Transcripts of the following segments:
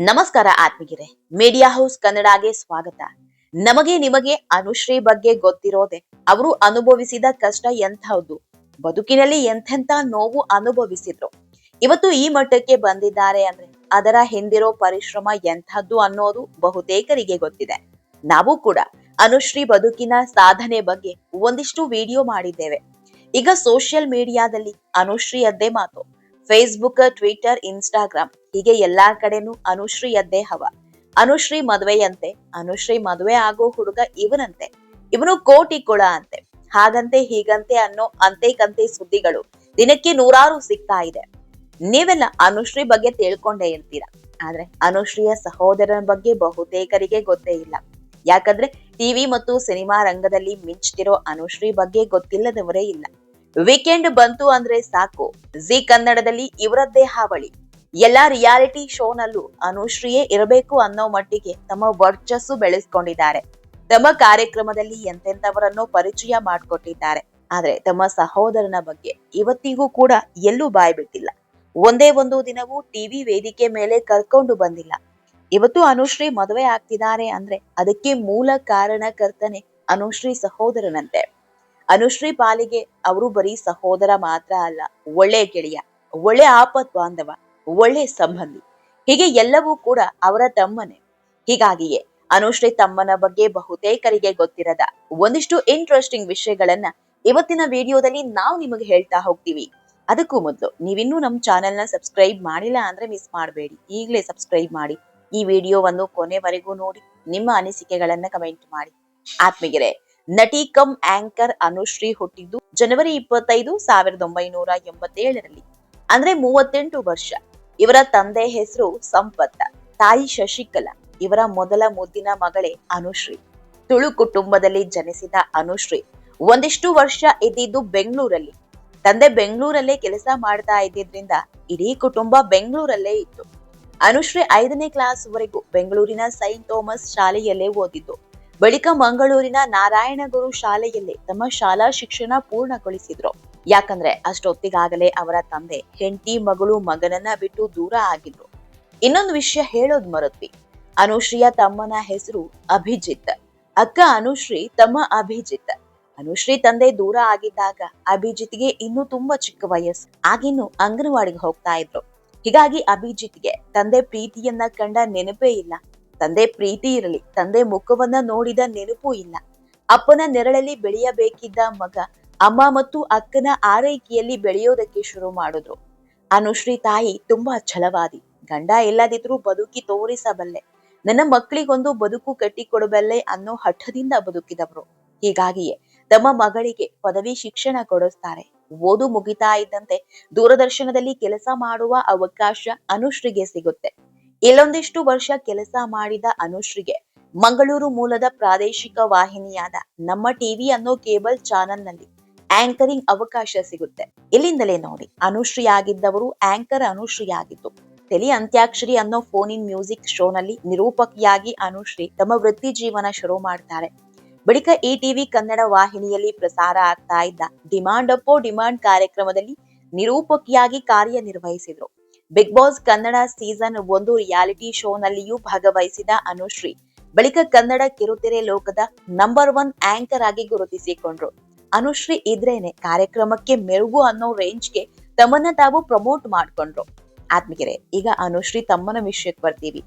ನಮಸ್ಕಾರ ಆತ್ಮಗಿರೆ media house ಕನ್ನಡಗೆ ಸ್ವಾಗತ. ನಮಗೆ ನಿಮಗೆ ಅನುಶ್ರೀ ಬಗ್ಗೆ ಗೊತ್ತಿರೋದೆ. ಅವರು ಅನುಭವಿಸಿದ ಕಷ್ಟ ಎಂಥದ್ದು? ಬದುಕಿನಲ್ಲಿ ಎಂಥೆಂಥ ನೋವು ಅನುಭವಿಸಿದ್ರು? ಇವತ್ತು ಈ ಮಟ್ಟಕ್ಕೆ ಬಂದಿದ್ದಾರೆ ಅಂದ್ರೆ ಅದರ ಹಿಂದಿರೋ ಪರಿಶ್ರಮ ಎಂಥದ್ದು ಅನ್ನೋದು ಬಹುತೇಕರಿಗೆ ಗೊತ್ತಿದೆ. ನಾವು ಕೂಡ ಅನುಶ್ರೀ ಬದುಕಿನ ಸಾಧನೆ ಬಗ್ಗೆ ಒಂದಿಷ್ಟು ವಿಡಿಯೋ ಮಾಡಿದ್ದೇವೆ. ಈಗ ಸೋಷಿಯಲ್ ಮೀಡಿಯಾದಲ್ಲಿ ಅನುಶ್ರೀಯದ್ದೇ ಮಾತು. ಫೇಸ್ಬುಕ್ ಟ್ವಿಟರ್ ಇನ್ಸ್ಟಾಗ್ರಾಮ್ ಹೀಗೆ ಎಲ್ಲಾ ಕಡೆನೂ ಅನುಶ್ರೀಯದ್ದೇ ಹವ. ಅನುಶ್ರೀ ಮದುವೆಯಂತೆ, ಅನುಶ್ರೀ ಮದುವೆ ಆಗೋ ಹುಡುಗ ಇವನಂತೆ. ಇವನು ಕೋಟಿ ಕೊಳ ಅಂತೆ. ಹಾಗಂತೆ, ಹೀಗಂತೆ ಅನ್ನೋ ಅಂತೆ ಕಂತೆ ಸುದ್ದಿಗಳು ದಿನಕ್ಕೆ ನೂರಾರು ಸಿಗ್ತಾ ಇದೆ. ನೀವೆಲ್ಲ ಅನುಶ್ರೀ ಬಗ್ಗೆ ತಿಳ್ಕೊಂಡೆ ಇರ್ತೀರಾ? ಆದ್ರೆ ಅನುಶ್ರೀಯ ಸಹೋದರನ ಬಗ್ಗೆ ಬಹುತೇಕರಿಗೆ ಗೊತ್ತೇ ಇಲ್ಲ. ಯಾಕಂದ್ರೆ ಟಿವಿ ಮತ್ತು ಸಿನಿಮಾ ರಂಗದಲ್ಲಿ ಮಿಂಚ್ತಿರೋ ಅನುಶ್ರೀ ಬಗ್ಗೆ ಗೊತ್ತಿಲ್ಲದವರೇ ಇಲ್ಲ. ವೀಕೆಂಡ್ ಬಂತು ಅಂದ್ರೆ ಸಾಕು. ಜಿ ಕನ್ನಡದಲ್ಲಿ ಇವರದ್ದೇ ಹಾವಳಿ ಎಲ್ಲಾ ರಿಯಾಲಿಟಿ ಶೋನಲ್ಲೂ ಅನುಶ್ರೀಯೇ ಇರಬೇಕು ಅನ್ನೋ ಮಟ್ಟಿಗೆ ತಮ್ಮ ವರ್ಚಸ್ಸು ಬೆಳೆಸ್ಕೊಂಡಿದ್ದಾರೆ. ತಮ್ಮ ಕಾರ್ಯಕ್ರಮದಲ್ಲಿ ಎಂತೆಂಥವರನ್ನು ಪರಿಚಯ ಮಾಡಿಕೊಟ್ಟಿದ್ದಾರೆ. ಆದ್ರೆ ತಮ್ಮ ಸಹೋದರನ ಬಗ್ಗೆ ಇವತ್ತಿಗೂ ಕೂಡ ಎಲ್ಲೂ ಬಾಯಿ ಬಿಟ್ಟಿಲ್ಲ. ಒಂದೇ ಒಂದು ದಿನವೂ ಟಿವಿ ವೇದಿಕೆ ಮೇಲೆ ಕರ್ಕೊಂಡು ಬಂದಿಲ್ಲ. ಇವತ್ತು ಅನುಶ್ರೀ ಮದುವೆ ಆಗ್ತಿದ್ದಾರೆ ಅಂದ್ರೆ ಅದಕ್ಕೆ ಮೂಲ ಕಾರಣಕರ್ತನೆ ಅನುಶ್ರೀ ಸಹೋದರನಂತೆ. ಅನುಶ್ರೀ ಪಾಲಿಗೆ ಅವರು ಬರೀ ಸಹೋದರ ಮಾತ್ರ ಅಲ್ಲ, ಒಳ್ಳೆ ಗೆಳೆಯ, ಒಳ್ಳೆ ಆಪತ್ ಬಾಂಧವ, ಒಳ್ಳೆ ಸಂಬಂಧಿ. ಹೀಗೆ ಎಲ್ಲವೂ ಕೂಡ ಅವರ ತಮ್ಮನೆ. ಹೀಗಾಗಿಯೇ ಅನುಶ್ರೀ ತಮ್ಮನ ಬಗ್ಗೆ ಬಹುತೇಕರಿಗೆ ಗೊತ್ತಿರದ ಒಂದಿಷ್ಟು ಇಂಟ್ರೆಸ್ಟಿಂಗ್ ವಿಷಯಗಳನ್ನ ಇವತ್ತಿನ ವಿಡಿಯೋದಲ್ಲಿ ನಾವು ನಿಮಗೆ ಹೇಳ್ತಾ ಹೋಗ್ತೀವಿ. ಅದಕ್ಕೂ ಮೊದಲು ನೀವಿನ್ನೂ ನಮ್ಮ ಚಾನೆಲ್ನ ಸಬ್ಸ್ಕ್ರೈಬ್ ಮಾಡಿಲ್ಲ ಅಂದ್ರೆ ಮಿಸ್ ಮಾಡಬೇಡಿ. ಈಗಲೇ ಸಬ್ಸ್ಕ್ರೈಬ್ ಮಾಡಿ, ಈ ವಿಡಿಯೋವನ್ನು ಕೊನೆವರೆಗೂ ನೋಡಿ, ನಿಮ್ಮ ಅನಿಸಿಕೆಗಳನ್ನ ಕಮೆಂಟ್ ಮಾಡಿ. ಆತ್ಮೀಗೆರೆ ನಟಿ ಕಮ್ ಆಂಕರ್ ಅನುಶ್ರೀ ಹುಟ್ಟಿದ್ದು ಜನವರಿ ಇಪ್ಪತ್ತೈದು, ಸಾವಿರದ ಒಂಬೈನೂರ ಎಂಬತ್ತೇಳರಲ್ಲಿ. ಅಂದ್ರೆ ಮೂವತ್ತೆಂಟು ವರ್ಷ. ಇವರ ತಂದೆ ಹೆಸರು ಸಂಪತ್ತ ತಾಯಿ ಶಶಿಕಲಾ, ಇವರ ಮೊದಲ ಮುದ್ದಿನ ಮಗಳೇ ಅನುಶ್ರೀ. ತುಳು ಕುಟುಂಬದಲ್ಲಿ ಜನಿಸಿದ ಅನುಶ್ರೀ ಒಂದಿಷ್ಟು ವರ್ಷ ಇದ್ದಿದ್ದು ಬೆಂಗಳೂರಲ್ಲಿ. ತಂದೆ ಬೆಂಗಳೂರಲ್ಲೇ ಕೆಲಸ ಮಾಡ್ತಾ ಇದ್ದಿದ್ರಿಂದ ಇಡೀ ಕುಟುಂಬ ಬೆಂಗಳೂರಲ್ಲೇ ಇತ್ತು. ಅನುಶ್ರೀ ಐದನೇ ಕ್ಲಾಸ್ ವರೆಗೂ ಬೆಂಗಳೂರಿನ ಸೈಂಟ್ ಥೋಮಸ್ ಶಾಲೆಯಲ್ಲೇ ಓದಿದ್ದು. ಬಳಿಕ ಮಂಗಳೂರಿನ ನಾರಾಯಣಗುರು ಶಾಲೆಯಲ್ಲಿ ತಮ್ಮ ಶಾಲಾ ಶಿಕ್ಷಣ ಪೂರ್ಣಗೊಳಿಸಿದ್ರು. ಯಾಕಂದ್ರೆ ಅಷ್ಟೊತ್ತಿಗಾಗಲೇ ಅವರ ತಂದೆ, ಹೆಂಡತಿ, ಮಗಳು, ಮಗನನ್ನ ಬಿಟ್ಟು ದೂರ ಆಗಿದ್ರು. ಇನ್ನೊಂದು ವಿಷಯ ಹೇಳೋದ್ ಮರತ್ವಿ. ಅನುಶ್ರೀಯ ತಮ್ಮನ ಹೆಸರು ಅಭಿಜಿತ್. ಅಕ್ಕ ಅನುಶ್ರೀ ತಮ್ಮ ಅಭಿಜಿತ್. ಅನುಶ್ರೀ ತಂದೆ ದೂರ ಆಗಿದ್ದಾಗ ಅಭಿಜಿತ್ಗೆ ಇನ್ನೂ ತುಂಬಾ ಚಿಕ್ಕ ವಯಸ್ಸು. ಆಗಿನ್ನು ಅಂಗನವಾಡಿಗೆ ಹೋಗ್ತಾ ಇದ್ರು. ಹೀಗಾಗಿ ಅಭಿಜಿತ್ಗೆ ತಂದೆ ಪ್ರೀತಿಯನ್ನ ಕಂಡ ನೆನಪೇ ಇಲ್ಲ. ತಂದೆ ಪ್ರೀತಿ ಇರಲಿ, ತಂದೆ ಮುಖವನ್ನ ನೋಡಿದ ನೆನಪು ಇಲ್ಲ. ಅಪ್ಪನ ನೆರಳಲ್ಲಿ ಬೆಳೆಯಬೇಕಿದ್ದ ಮಗ ಅಮ್ಮ ಮತ್ತು ಅಕ್ಕನ ಆರೈಕೆಯಲ್ಲಿ ಬೆಳೆಯೋದಕ್ಕೆ ಶುರು ಮಾಡಿದ್ರು. ಅನುಶ್ರೀ ತಾಯಿ ತುಂಬಾ ಛಲವಾದಿ. ಗಂಡ ಇಲ್ಲದಿದ್ರೂ ಬದುಕಿ ತೋರಿಸಬಲ್ಲೆ. ನನ್ನ ಮಕ್ಕಳಿಗೊಂದು ಬದುಕು ಕಟ್ಟಿಕೊಡಬಲ್ಲೆ ಅನ್ನೋ ಹಠದಿಂದ ಬದುಕಿದವರು. ಹೀಗಾಗಿಯೇ ತಮ್ಮ ಮಗಳಿಗೆ ಪದವಿ ಶಿಕ್ಷಣ ಕೊಡಿಸ್ತಾರೆ. ಓದು ಮುಗಿತಾ ಇದ್ದಂತೆ ದೂರದರ್ಶನದಲ್ಲಿ ಕೆಲಸ ಮಾಡುವ ಅವಕಾಶ ಅನುಶ್ರೀಗೆ ಸಿಗುತ್ತೆ. ಇಲ್ಲೊಂದಿಷ್ಟು ವರ್ಷ ಕೆಲಸ ಮಾಡಿದ ಅನುಶ್ರೀಗೆ ಮಂಗಳೂರು ಮೂಲದ ಪ್ರಾದೇಶಿಕ ವಾಹಿನಿಯಾದ ನಮ್ಮ ಟಿವಿ ಅನ್ನೋ ಕೇಬಲ್ ಚಾನಲ್ನಲ್ಲಿ ಆಂಕರಿಂಗ್ ಅವಕಾಶ ಸಿಗುತ್ತೆ. ಇಲ್ಲಿಂದಲೇ ನೋಡಿ, ಅನುಶ್ರೀ ಆಗಿದ್ದವರು ಆಂಕರ್ ಅನುಶ್ರೀ ಆಗಿತ್ತು ತೆಲಿ ಅಂತ್ಯಾಕ್ಷರಿ ಅನ್ನೋ ಫೋನ್ ಇನ್ ಮ್ಯೂಸಿಕ್ ಶೋನಲ್ಲಿ ನಿರೂಪಕಿಯಾಗಿ ಅನುಶ್ರೀ ತಮ್ಮ ವೃತ್ತಿ ಜೀವನ ಶುರು ಮಾಡ್ತಾರೆ. ಬಳಿಕ ಈ ಟಿವಿ ಕನ್ನಡ ವಾಹಿನಿಯಲ್ಲಿ ಪ್ರಸಾರ ಆಗ್ತಾ ಇದ್ದ ಡಿಮಾಂಡ್ ಅಪ್ಪೋ ಡಿಮಾಂಡ್ ಕಾರ್ಯಕ್ರಮದಲ್ಲಿ ನಿರೂಪಕಿಯಾಗಿ ಕಾರ್ಯನಿರ್ವಹಿಸಿದ್ರು. ಬಿಗ್ ಬಾಸ್ ಕನ್ನಡ ಸೀಸನ್ ಒಂದು ರಿಯಾಲಿಟಿ ಶೋನಲ್ಲಿಯೂ ಭಾಗವಹಿಸಿದ ಅನುಶ್ರೀ. ಬಳಿಕ ಕನ್ನಡ ಕಿರುತೆರೆ ಲೋಕದ ನಂಬರ್ ಒನ್ ಆಂಕರ್ ಆಗಿ ಗುರುತಿಸಿಕೊಂಡ್ರು. ಅನುಶ್ರೀ ಇದ್ರೇನೆ ಕಾರ್ಯಕ್ರಮಕ್ಕೆ ಮೆರುಗು ಅನ್ನೋ ರೇಂಜ್ಗೆ ತಮ್ಮನ್ನ ತಾವು ಪ್ರಮೋಟ್ ಮಾಡ್ಕೊಂಡ್ರು. ಆತ್ಮಗೆರೆ ಈಗ ಅನುಶ್ರೀ ತಮ್ಮನ ವಿಷಯಕ್ಕೆ ಬರ್ತೀವಿ.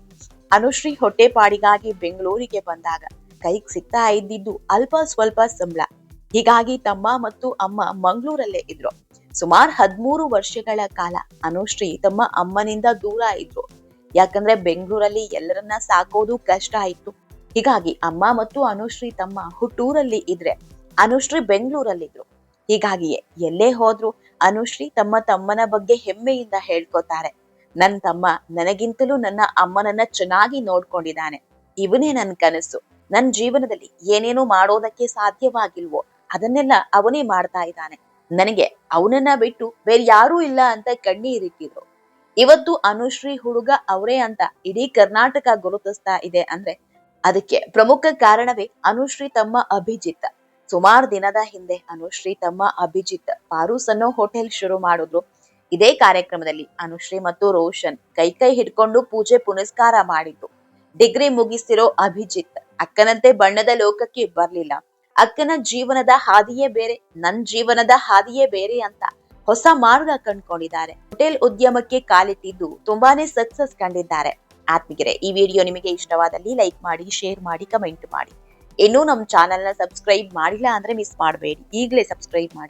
ಅನುಶ್ರೀ ಹೊಟ್ಟೆಪಾಡಿಗಾಗಿ ಬೆಂಗಳೂರಿಗೆ ಬಂದಾಗ ಕೈಗೆ ಸಿಗ್ತಾ ಇದ್ದಿದ್ದು ಅಲ್ಪ ಸ್ವಲ್ಪ ಸಂಬಳ. ಹೀಗಾಗಿ ತಮ್ಮ ಮತ್ತು ಅಮ್ಮ ಮಂಗಳೂರಲ್ಲೇ ಇದ್ರು. ಸುಮಾರು ಹದ್ಮೂರು ವರ್ಷಗಳ ಕಾಲ ಅನುಶ್ರೀ ತಮ್ಮ ಅಮ್ಮನಿಂದ ದೂರ ಇದ್ರು. ಯಾಕಂದ್ರೆ ಬೆಂಗಳೂರಲ್ಲಿ ಎಲ್ಲರನ್ನ ಸಾಕೋದು ಕಷ್ಟ ಆಯ್ತು. ಹೀಗಾಗಿ ಅಮ್ಮ ಮತ್ತು ಅನುಶ್ರೀ ತಮ್ಮ ಹುಟ್ಟೂರಲ್ಲಿ ಇದ್ರೆ ಅನುಶ್ರೀ ಬೆಂಗಳೂರಲ್ಲಿದ್ರು. ಹೀಗಾಗಿಯೇ ಎಲ್ಲೇ ಹೋದ್ರು ಅನುಶ್ರೀ ತಮ್ಮ ತಮ್ಮನ ಬಗ್ಗೆ ಹೆಮ್ಮೆಯಿಂದ ಹೇಳ್ಕೊತಾರೆ. ನನ್ ತಮ್ಮ ನನಗಿಂತಲೂ ನನ್ನ ಅಮ್ಮನನ್ನ ಚೆನ್ನಾಗಿ ನೋಡ್ಕೊಂಡಿದ್ದಾನೆ. ಇವನೇ ನನ್ ಕನಸು. ನನ್ ಜೀವನದಲ್ಲಿ ಏನೇನು ಮಾಡೋದಕ್ಕೆ ಸಾಧ್ಯವಾಗಿಲ್ವೋ ಅದನ್ನೆಲ್ಲ ಅವನೇ ಮಾಡ್ತಾ ಇದ್ದಾನೆ. ನನಗೆ ಅವನನ್ನ ಬಿಟ್ಟು ಬೇರೆ ಯಾರೂ ಇಲ್ಲ ಅಂತ ಕಣ್ಣೀರಿಟ್ಟಿದ್ರು ಇವತ್ತು ಅನುಶ್ರೀ ಹುಡುಗ ಅವರೇ ಅಂತ ಇಡೀ ಕರ್ನಾಟಕ ಗುರುತಿಸ್ತಾ ಇದೆ ಅಂದ್ರೆ ಅದಕ್ಕೆ ಪ್ರಮುಖ ಕಾರಣವೇ ಅನುಶ್ರೀ ತಮ್ಮ ಅಭಿಜಿತ್. ಸುಮಾರು ದಿನದ ಹಿಂದೆ ಅನುಶ್ರೀ ತಮ್ಮ ಅಭಿಜಿತ್ ಪಾರೂಸ್ ಅನ್ನೋ ಹೋಟೆಲ್ ಶುರು ಮಾಡಿದ್ರು. ಇದೇ ಕಾರ್ಯಕ್ರಮದಲ್ಲಿ ಅನುಶ್ರೀ ಮತ್ತು ರೋಷನ್ ಕೈ ಕೈ ಹಿಡ್ಕೊಂಡು ಪೂಜೆ ಪುನಸ್ಕಾರ ಮಾಡಿದ್ರು ಡಿಗ್ರಿ ಮುಗಿಸಿರೋ ಅಭಿಜಿತ್ ಅಕ್ಕನಂತೆ ಬಣ್ಣದ ಲೋಕಕ್ಕೆ ಬರ್ಲಿಲ್ಲ. ಅಕ್ಕನ ಜೀವನದ ಹಾದಿಯೇ ಬೇರೆ, ನನ್ ಜೀವನದ ಹಾದಿಯೇ ಬೇರೆ ಅಂತ ಹೊಸ ಮಾರ್ಗ ಕಂಡ್ಕೊಂಡಿದ್ದಾರೆ. ಹೋಟೆಲ್ ಉದ್ಯಮಕ್ಕೆ ಕಾಲಿಟ್ಟಿದ್ದು ತುಂಬಾನೇ ಸಕ್ಸಸ್ ಕಂಡಿದ್ದಾರೆ. ಆತ್ಮಿಗೆರೆ ಈ ವಿಡಿಯೋ ನಿಮಗೆ ಇಷ್ಟವಾದಲ್ಲಿ ಲೈಕ್ ಮಾಡಿ, ಶೇರ್ ಮಾಡಿ, ಕಮೆಂಟ್ ಮಾಡಿ. ಇನ್ನೂ ನಮ್ಮ ಚಾನೆಲ್ನ ಸಬ್ಸ್ಕ್ರೈಬ್ ಮಾಡಿಲ್ಲ ಅಂದ್ರೆ ಮಿಸ್ ಮಾಡಬೇಡಿ. ಈಗಲೇ ಸಬ್ಸ್ಕ್ರೈಬ್ ಮಾಡಿ.